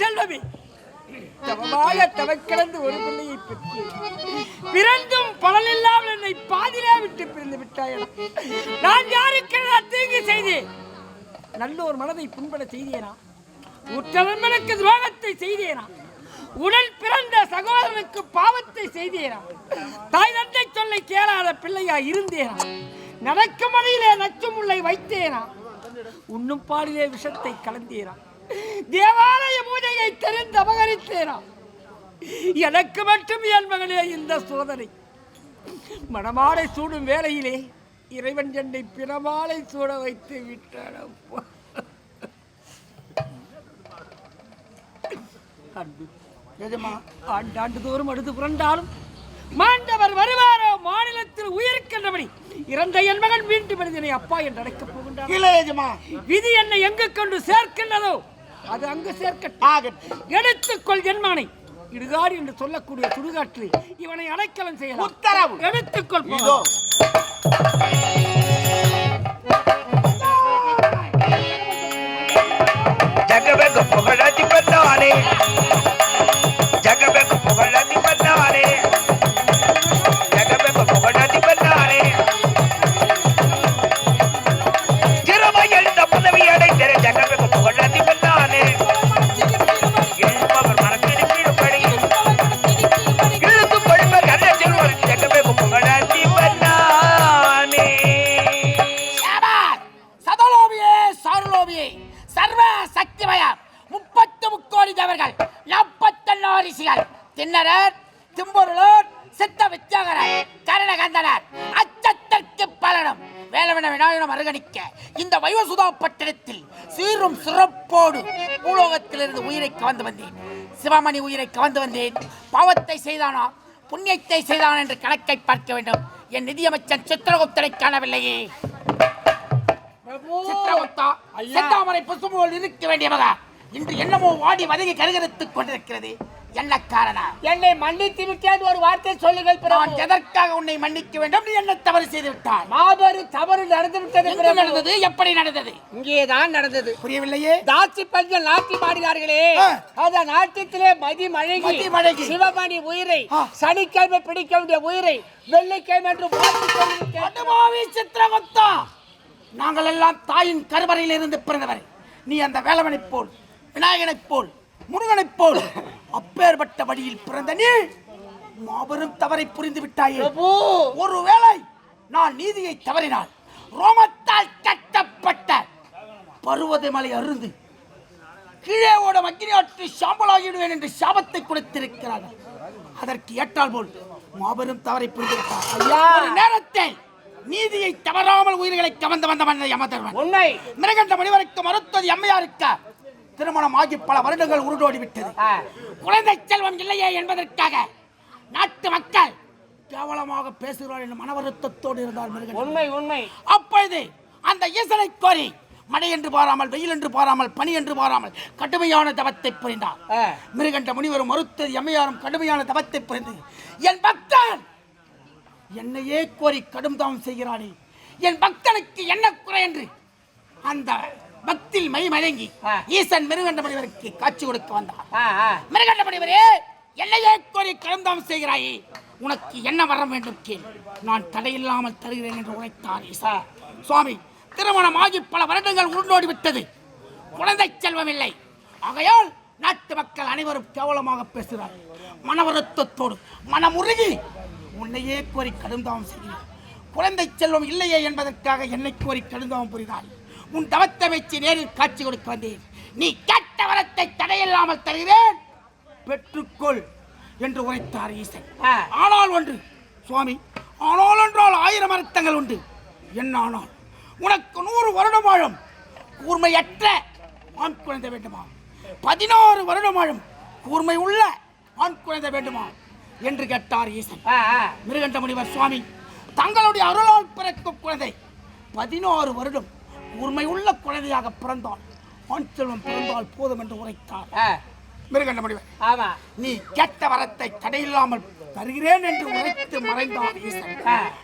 செல்வமே தவமாக தவக்கிடந்து ஒரு பிள்ளையை பெற்று பிறந்தும் பலனில்லாமல் என்னை பாதிலே விட்டு பிரிந்து விட்டாயடா. நான் யாருக்கு தீங்கு செய்தேன்? நல்ல ஒரு மனதை புண்பட செய்தேனா? உற்றவர்களுக்கு துரோகத்தை செய்தேனா? உடன் பிறந்த சகோதரனுக்கு பாவத்தை செய்தேனா? தாய் தந்தை சொல்லை கேளாத பிள்ளையா இருந்தேனா? நடக்கும் வழியிலே நச்சு முல்லை வைத்தேனா? உண்ணும் பாடிலே விஷத்தை கலந்தேனா? தேவாலய பூஜையை தெரிந்து அபகரித்தேனா? எனக்கு மட்டும் என் மகளே இந்த சோதனை. மணமாலை சூடும் வேளையிலே இறைவன் என்னை பிறமாலை சூட வைத்து விட்டானப்பா. அன்பு எஜமா ஆண்டாண்டு தோறும் அடுத்து புரண்டாலும் மாண்டவர் வருவாரோ மாநிலத்தில் உயிர்க்கின்றபடி? இறந்த என் மகன் மீண்டும் எழுதினை அப்பா என்று அழைக்கப் போகின்றார். விதி என்னை எங்கு கொண்டு சேர்க்கின்றதோ? அது அங்கு சேர்க்கட்டும். எடுத்துக்கொள் என்மானை இடுகாடு என்று சொல்லக்கூடிய சுடுகாற்று இவனை அடைக்கலம் செய்ய உத்தரவு. எடுத்துக்கொள் இதோ. ஜகவக வந்தேன் சிவமணி உயிரை கவர்ந்து வந்தேன். பாவத்தை செய்தானா? புண்ணியத்தை செய்தான் என்று கணக்கை பார்க்க வேண்டும். என் நிதியமைச்சன் சித்திரகுப்தனை காணவில்லையே. சித்திரகுப்தா செந்தாமரை பசும்போல் இருக்க வேண்டிய மகா. இன்று என்னமோ வாடி வதகி கருகரித்துக் கொண்டிருக்கிறது. என்ன காரணம் என்னை மன்னித்து விட்டேன் ஒரு வார்த்தை சொல்லுங்கள் நான் எதற்காக உன்னை மன்னிக்க வேண்டும்? நீ என்ன தவறு செய்து விட்டாய்? மாபெரும் தவறு நடந்து விட்டது நடந்தது? எப்படி நடந்தது? இங்கேதான் நடந்தது. புரியவில்லையே? தாட்சி பஞ்சல் நாட்டி பாடுகிறார்களே. அந்த நாட்டியத்திலே மதி மழகி மதி மழகி. சிவமணி உயிரை. சனிக்கிழமை பிடிக்க வேண்டிய உயிரை வெள்ளிக்கிழமை என்று சித்திரகுப்தா நாங்கள் எல்லாம் தாயின் கருவறையில் இருந்து பிறந்தவர் நீ அந்த வேலவனைப் போல் விநாயகனைப் போல் முருகனைப் போல் அப்பேற்பட்ட வழியில் பிறந்த நீ மாபெரும் தவறை புரிந்து விட்டாயே. ஒருவேளை நான் நீதியை தவறினால் ரோமத்தால் கட்டப்பட்ட பருவதமலை அருந்து கீழே ஓடும் அக்னியாற்று சாம்பலாகிடுவேன் என்று சாபத்தை கொடுத்திருக்கிறார்கள் அதற்கு ஏற்றால் போல் மாபெரும் தவறை புரிந்திருக்கிறார் ஐயா. ஒரு நேரத்தில் நீதியை தவறாமல் உயிர்களை கவர்ந்து வந்த யமதர்மன் உண்மை மிருகண்ட முனிவருக்கு மறுத்தது எம்மையாருக்கு திருமணம் ஆகி பல வருடங்கள் உருண்டோடி விட்டது ஆ. குழந்தை செல்வம் இல்லையே என்பதற்காக நாட்டு மக்கள் கேவலமாக பேசுகிறார் என்று மன வருத்தத்தோடு இருந்தார் உண்மை உண்மை. அப்பொழுது அந்த ஈசனை கோரி மழை என்று பாராமல் வெயில் என்று பாராமல் பனி என்று பாராமல் கடுமையான தவத்தை புரிந்தார். மிருகண்ட முனிவரும் மறுத்தது எம்மையாரும் கடுமையான தவத்தை புரிந்து என் பக்தன் என்னையே கோரி கடும் தவம் செய்கிறானே. என் பக்தனுக்கு என்ன குறை? என்று அந்த பக்தில் மை மயங்கி. ஈசன் மிருகண்ட முனிவருக்கு காட்சி கொடுக்க வந்தார். ஆ, ஆ. மிருகண்ட முனிவரே என்னையே கோரி கடும் தவம் செய்கிறாயே. உனக்கு என்ன வரம் வேண்டும் கேள். நான் தடையில்லாமல் தருகிறேன் என்று உரைத்தார் ஈசா. சுவாமி திருமணம் ஆகி பல வருடங்கள் உருண்டோடி விட்டது. குழந்தை செல்வம் இல்லை ஆகையால் நாட்டு மக்கள் அனைவரும் கேவலமாக பேசுகிறார். மன வருத்தத்தோடு மனமுருகி உன்னையே கோரி கடுந்தாம் செய்கிறார். குழந்தை செல்வம் இல்லையே என்பதற்காக என்னை கோரி கடுந்தாம் புரிந்தாய் உன் தவத்தை வச்சு நேரில் காட்சி கொடுக்க வந்தேன். நீ கேட்ட வரத்தை தடையில்லாமல் தருகிறேன். பெற்றுக்கொள் என்று உரைத்தார் ஈசன். ஆனால் ஒன்று சுவாமி ஆனால் என்றால் ஆயிரம் அர்த்தங்கள் உண்டு. என்ன ஆனால் உனக்கு நூறு வருடம் வாழும் கூர்மையற்ற ஆண் குழந்தை வேண்டுமா? பதினோரு வருடம் வாழும் கூர்மை உள்ள ஆண் குழந்தை வேண்டுமா? என்று கேட்டார் ஈசன். மிருகண்ட முனிவர் சுவாமி தங்களுடைய அருளால் பிறக்கும் குழந்தை பதினோரு வருடம். உள்ள குழந்தையாக பிறந்தால் ஆண் செல்வம் பிறந்தால் போதும் என்று உரைத்தார். மிருகண்ட முனிவர் ஆமா. நீ கேட்ட வரத்தை தடையில்லாமல் தருகிறேன் என்று உரைத்து மறைந்தார் ஈசன்.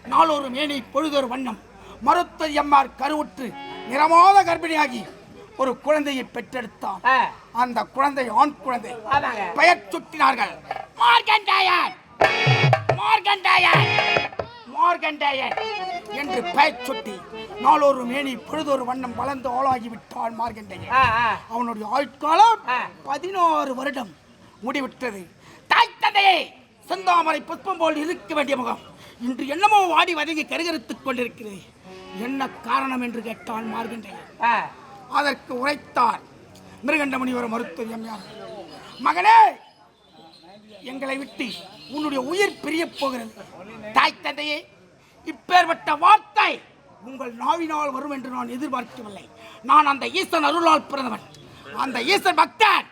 நாளொரு மேனி பொழுதொரு வண்ணம் மருத்துவ எம்மார் கருவுற்று நிறமாத கர்ப்பிணியாகி ஒரு குழந்தையை பெற்றெடுத்தார் ஆ, அந்த குழந்தை ஆண் குழந்தை. பெயர் சுட்டினார்கள். மார்கண்டாயன். மார்கண்டாயன். மார்கண்டாயன் என்று பெயர் சுட்டி நாளொரு மேனி பொழுதொரு வண்ணம் வளர்ந்து ஆளாகி விட்டான் ஆ. அவனுடைய ஆயுட்காலம் ஆ. பதினோரு வருடம். முடிவிட்டது. தாய் தந்தையே செந்தாமரை புஷ்பம் போல் இருக்க வேண்டிய முகம். இன்று என்னமோ வாடி வதங்கி கருகருத்துக் கொண்டிருக்கிறது. என்ன காரணம் என்று கேட்டான் மார்கண்டேயன். அதற்கு உரைத்தார் மிருகண்ட முனிவர் மருத்துவர் எம்யார் மகனே எங்களை விட்டு உன்னுடைய உயிர் பிரியப் போகிறது. தாய் தந்தையே இப்பேற்பட்ட வார்த்தை உங்கள் நாவினால் வரும் என்று நான் எதிர்பார்க்கவில்லை. நான் அந்த ஈசன் அருளால் பிறந்தவன். அந்த ஈசன் பக்தன்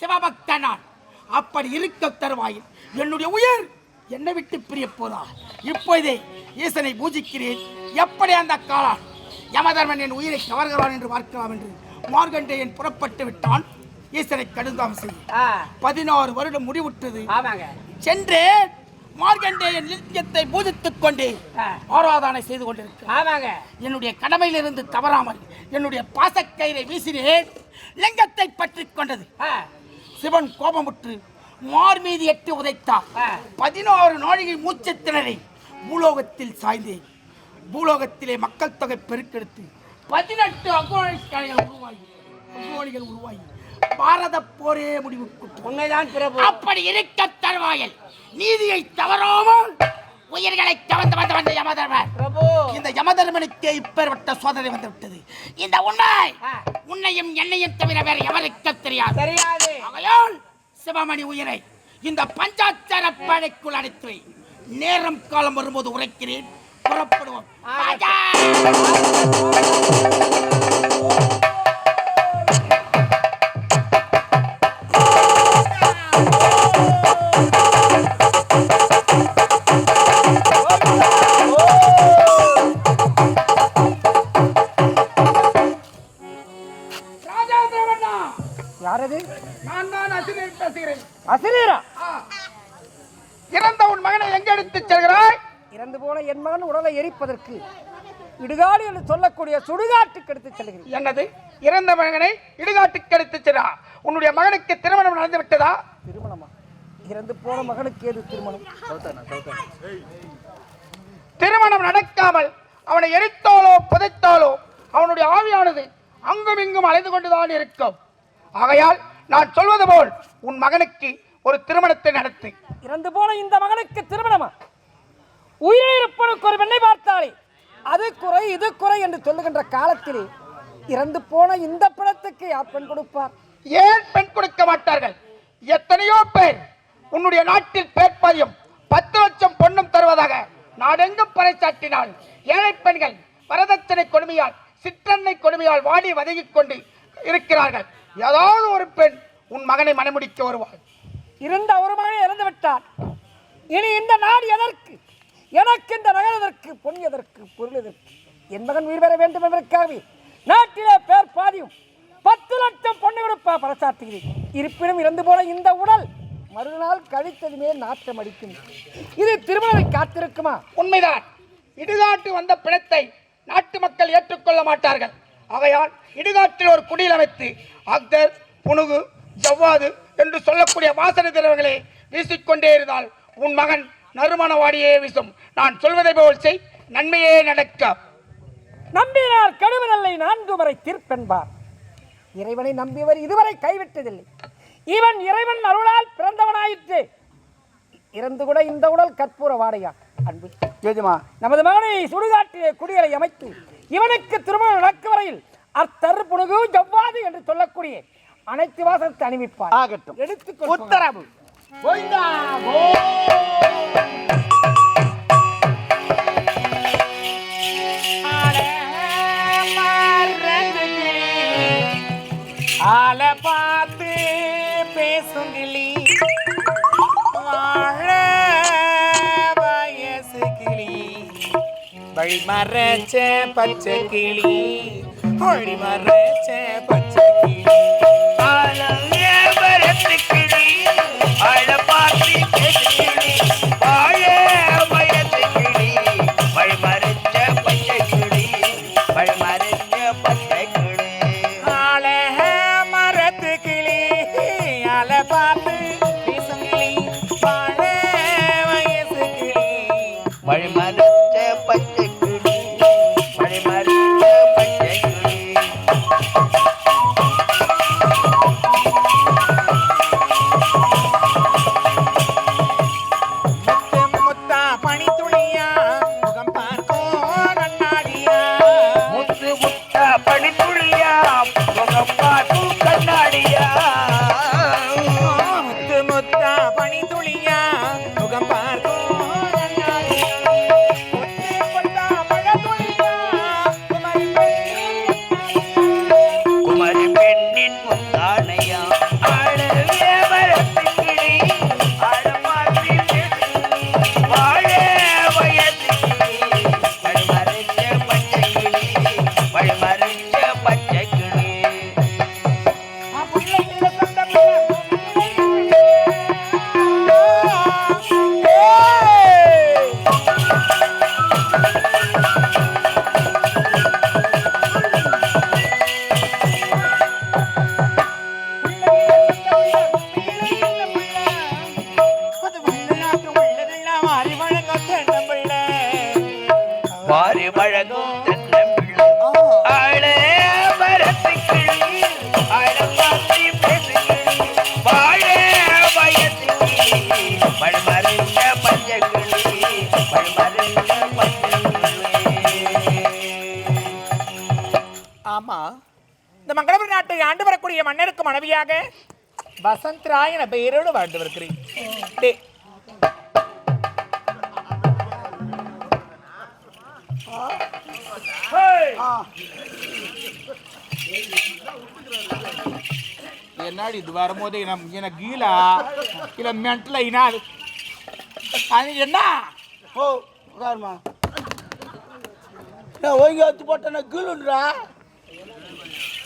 சிவபக்தன் நான். அப்படி இருக்க தருவாயில் என்னுடைய உயிர் என்னை விட்டு பிரிய போதா? இப்பொழுதே ஈசனை பூஜிக்கிறேன். எப்படி அந்த காலான் யமதர்மன் என் உயிரை கவர்கிறான் என்று பார்க்கலாம் என்று மார்கண்டேயன் புறப்பட்டு விட்டான். ஈசனை கடுங்காம செய்ய. பதினாறு வருடம் முடிவுற்றது. ஆமாங்க. சென்று மார்கண்டேயன் லிங்கத்தை பூஜித்துக் கொண்டு. ஆராதனை செய்து கொண்டிருக்கிறார் ஆமாங்க. என்னுடைய கடமையிலிருந்து தவறாமல் என்னுடைய பாசக்கயிறை வீசினேன். லிங்கத்தை பற்றிக் கொண்டது. சிவன் கோபமுற்று மார் மீது எட்டு உதைத்தார். ஆ. பதினாறு நாழிகை மூச்சு திணறி பூலோகத்தில் சாய்ந்தேன். பூலோகத்திலே மக்கள் தொகை பெருக்கெடுத்து பதினெட்டு அகோணிகள் உருவாகி அகோணிகள் உருவாகி பாரத போரே முடிவுக்கு உண்மைதான் அப்படி இருக்க தருவாயில். நீதியை தவறாமல் உயிர்களை கவர்ந்து வந்த வந்த யமதர்மன் இந்த யமதர்மனுக்கே இப்பேற்பட்ட சோதனை வந்து விட்டது இந்த உண்மை. உன்னையும் என்னையும் தவிர வேற எவருக்கு தெரியாது. தெரியாது. ஆகையால் சிவமணி உயிரை இந்த பஞ்சாச்சார படைக்குள் அடைத்து. நேரம் காலம் வரும்போது உரைக்கிறேன். புறப்படுவோம். எரிப்பதற்கு இடுகாடு என்று சொல்லக்கூடிய சுடுகாட்டுக்கு எடுத்து செல்கிறேன். என்னது? இறந்த மகனை இடுகாட்டுக்கு எடுத்துச் சென்றா உன்னுடைய மகனுக்கு திருமணம் நடந்து விட்டதா? திருமணமா? இறந்து போன மகனுக்கு ஏது திருமணம்? திருமணம் நடக்காமல் அவனை எரித்தாலோ புதைத்தாலோ அவனுடைய ஆவியானது அங்கும் இங்கும் அலைந்து கொண்டுதான் இருக்கும். ஆகையால் நான் சொல்வது போல் உன் மகனுக்கு ஒரு திருமணத்தை நடத்து. இறந்து போன இந்த மகனுக்கு திருமணமா? உயிரிழப்பனுக்கு ஒரு பெண்ணை பார்த்தாலே அது குறை இது குறை என்று சொல்லுகின்ற காலத்திலே இறந்து போன இந்த பிணத்துக்கு யார் பெண் கொடுப்பார்? ஏன் பெண் கொடுக்க மாட்டார்கள்? எத்தனையோ பேர் உன்னுடைய நாட்டில் பேர்ப்பாயும் பத்து லட்சம் பொண்ணும் தருவதாக நாடெங்கும் பறைசாட்டினால் ஏழை பெண்கள் வரதட்சணை கொடுமையால் சிற்றன்னை கொடுமையால் வாடி வதங்கிக் கொண்டு இருக்கிறார்கள். ஏதாவது ஒரு பெண் உன் மகனை மணமுடிக்க வருவாள். இருந்த ஒரு மகன் இறந்து விட்டான் இனி இந்த நாடு எதற்கு? எனக்கு இந்த நகர் எதற்கு பொன் எதற்கு பொருள் எதற்கு என் மகன் உயிர் பெற வேண்டும் என்பதற்காகவே நாட்டிலே பேர் பாதியும் பத்து லட்சம் பொண்ணு கொடுப்பா பரசாத்துகிறேன் இருப்பினும் இறந்து போன இந்த உடல் மறுநாள் கழித்ததுமே நாற்றம் அடிக்கும். இது திருமணத்தை காத்திருக்குமா? உண்மைதான். இடுகாட்டு வந்த பிணத்தை நாட்டு மக்கள் ஏற்றுக்கொள்ள மாட்டார்கள். ஆகையால் இடுகாட்டில் ஒரு குடியில் அமைத்து அக்தர் புனுகு ஜவ்வாது என்று சொல்லக்கூடிய வாசனை திரவங்களை வீசிக்கொண்டே இருந்தால் உன் மகன் நறுமணவாடியே வீசும். நான் சொல்வதை போல் செய் நன்மையே நடக்க. நம்பினார் கடுவதல்லை நான்கு முறை தீர்ப்பென்பார். இறைவனை நம்பியவர் இதுவரை கைவிட்டதில்லை. இவன் இறைவன் அருளால் பிறந்தவனாயிற்று. இறந்து கூட இந்த உடல் கற்பூர வாடையா? அன்பு. ஜோதிமா நமது மகனை சுடுகாட்டிலே குடியலை அமைத்து இவனுக்கு திருமணம் நடக்கும் வரையில் அர்த்தர் புனுகு ஜவ்வாது என்று சொல்லக்கூடிய அனைத்து வாசத்தை அணிவிப்பார். ஆகட்டும். எடுத்துக்கொள் உத்தரவு. ஆளை பார்த்து பேசும் வாழ வயசு கிளி வழி மறைச்ச பச்சை கிளி. வழி மறைச்ச மழை மறைச்ச பச்சை ஆமா. இந்த மங்களபுரி நாட்டை ஆண்டு வரக்கூடிய மன்னருக்கு மனைவியாக வசந்த்ராய் என பெயரோடு வாழ்ந்து வருகிறேன் டேய், என்னாடி இது வரும்போது நம் எனக்கு கீழா? இல்லை மென்டல் ஓ உட்காருமா. நான் ஓங்கி வச்சு போட்டேன் கீழுன்றா?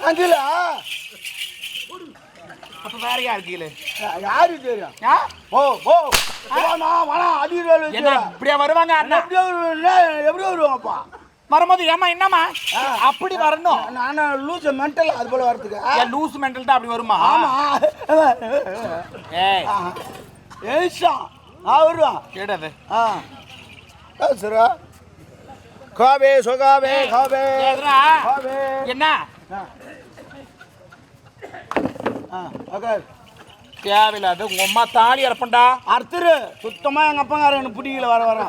அங்கிலா? அப்போ வேற யார் கீழே? யாரு தெரியும்? ஓ ஓ வாமா வாடா அதிக இப்படியா வருவாங்க அண்ணா எப்படி வருவாங்க? எப்படி வருவாங்கப்பா? வரும்போது ஏமா என்னம்மா. அப்படி வரணும். நான் லூஸ் மென்டல் அது போல வரதுக்கு லூஸ் மென்டல் தான் அப்படி வருமா? ஆமா. ஏய். ஆ. கேடாது ஆ. சரா காவே சொகாவே காவே? காவே. என்ன? தேவையில்லாத உங்க அம்மா தாலி இறப்பண்டா அர்த்தரு சுத்தமா எங்க அப்பங்கார எனக்கு பிடிக்கல வர வர.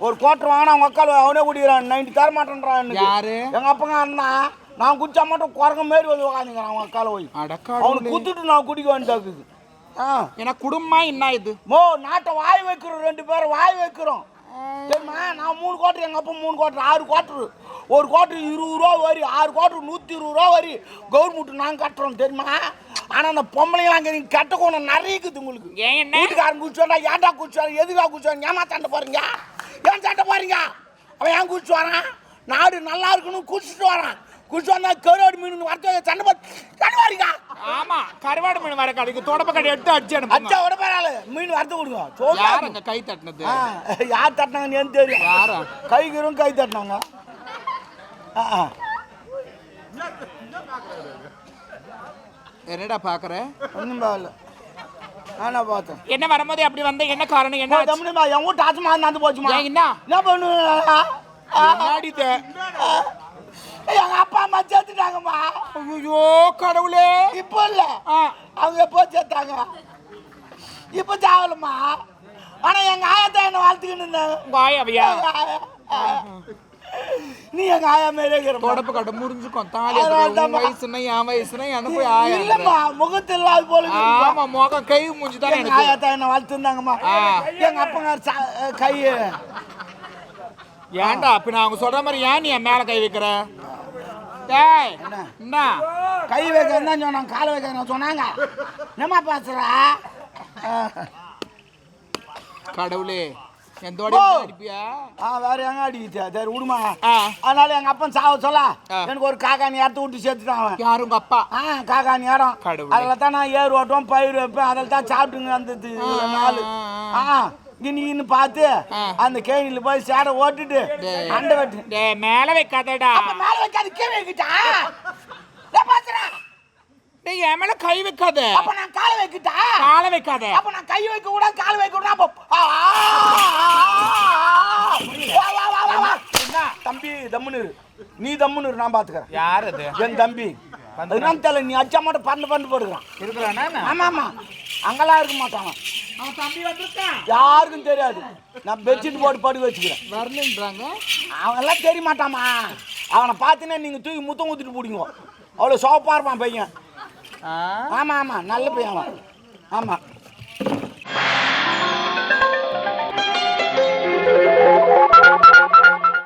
ஒரு குவார்டர் வாங்கினா அவங்க அக்கால் அவனே குடிக்கிறான். நைன்டி தர மாட்டேன்றான். யாரு? எங்க அப்பங்காரன் தான் நான் குடிச்சா மட்டும் குரங்க மாரி வந்து உட்காந்துக்கிறான் அவங்க அக்கால போய். அவனுக்கு குத்துட்டு நான் குடிக்க வேண்டியது ஆ. ஏன்னா குடும்பம் என்ன இது? மோ நாட்டை வாய் வைக்கிறோம் ரெண்டு பேரும் வாய் வைக்கிறோம். தெரியுமா நான் மூணு குவார்டர் எங்கள் அப்பா மூணு குவார்டர் ஆறு குவார்டர் ஒரு குவார்டர் இருபது ரூபா வரி ஆறு குவார்டர் நூற்றி இருபது ரூபா வரி. கவர்மெண்ட் நாங்கள் கட்டுறோம் தெரியுமா? ஆனால் அந்த பொம்பளைங்களாம் அங்கே நீங்கள் கட்ட கோணம் நிறைய இருக்குது உங்களுக்கு? வீட்டுக்காரன் குடிச்சோண்டா ஏன்டா குடிச்சாரு எதுக்கா குடிச்சாரு ஏமா சண்டை போறீங்க ஏன் சண்டை போறீங்க அவன் ஏன் குடிச்சு வரான் நாடு நல்லா இருக்கணும் குடிச்சிட்டு வரான். வந்தா கருவாடு மீன் வரத்து சண்டை போறீங்க ஆமா கருவாடு மீன் வர கடைக்கு தொடப்ப கடை எடுத்து அடிச்சு அச்சா அனுப்புங்க விட பரவாயில்ல மீன் வரத்து கொடுங்க. அங்க கை தட்டினது? யார் தட்டினாங்கன்னு தெரியும் யாரா? கை தட்டினாங்க. ஆ, ஆ. என்னடா பாக்குற? ஒன்றும் பரவாயில்ல நானா பார்த்தேன். என்ன வரும்போது அப்படி வந்த என்ன காரணம்? என்ன ஆச்சு? தம்பி என் வீட்டு ஆச்சுமா நடந்து போச்சுமா? என்ன? என்ன பண்ணுவேன்? எங்க அப்பா அம்மா சேர்த்துட்டாங்கம்மா. ஐயோ கடவுளே. இப்போ இல்ல. அவங்க எப்போ சேர்த்தாங்க? இப்போ சாவலம்மா ஆனா எங்க ஆயத்தை என்ன வாழ்த்துக்கிட்டு இருந்தாங்க உங்க ஆயாவையா எங்க ஆயா, ஆயா. நீ எங்க ஆயா இருக்கிறப்பா தொடப்பு கடை முறிஞ்சுக்கும் தாலி வயசுனா என் வயசுனா எனக்கு போய் ஆயா இல்லம்மா முகத்தில் இல்லாத போல. ஆமா முகம் கை மூஞ்சி தானே எங்க எனக்கு ஆயாத்தா என்ன வளர்த்துருந்தாங்கம்மா. எங்க அப்பங்க ச- கை ஏன்டா அப்ப நான் அவங்க சொல்ற மாதிரி ஏன் நீ என் மேல கை வைக்கிற? டேய் என்ன? கை வைக்க தான் சொன்னாங்க கால் வைக்க சொன்னாங்க. என்னம்மா பேசுறா கடவுளே எந்தோட ஓ. அடிப்பியா? ஆ வேற எங்க அடிக்கிச்சு சரி விடுமா. அதனால எங்க அப்பன் சாவ சொல்ல. எனக்கு ஒரு காக்காணி இடத்த விட்டு சேர்த்துட்டான் யாரு உங்க அப்பா? ஆ காக்காணி இடம். அதில் தான் நான் ஏர் ஓட்டுவோம் பயிர் வைப்பேன் அதில் தான் சாப்பிட்டுங்க அந்த நாள். ஆ. கிணின்னு பார்த்து. அந்த கேணியில் போய் சேடை ஓட்டிட்டு. அண்டை வெட்டு டேய் மேல வைக்காதடா அப்ப மேல வைக்காது கீழே வைக்கிட்டா டேய் என் மேல கை வைக்காத அப்ப நான் காலை வைக்கிட்டா காலை வைக்காத அப்ப நான் கை வைக்க கூடாது கால் வைக்க கூடாது அப்போ ஆ, ஆ, ஆ. வா, வா, வா, வா, வா. என்ன தம்பி தம்முன்னு. நீ தம்முன்னு இரு, நான் பாத்துக்கிறேன் யார் அது என் தம்பி அதுதான் தெரியல நீ அச்சா மட்டும் பறந்து பறந்து போடுறான் இருக்கிறானா ஆமா ஆமா அங்கெல்லாம் இருக்க மாட்டான். அவன். அவன் தம்பி வந்திருக்கான். யாருக்கும் தெரியாது. நான் பெட்ஷீட் போட்டு படுக்க வச்சுக்கிறேன். வரலன்றாங்க அவனெல்லாம் தெரிய மாட்டாமா அவனை பார்த்தீங்கன்னா நீங்க தூக்கி முத்தம் ஊத்திட்டு பிடிங்க. அவ்வளோ சோப்பா இருப்பான் பையன். ஆ? ஆமா ஆமா நல்ல பையன் அவன். ஆமா.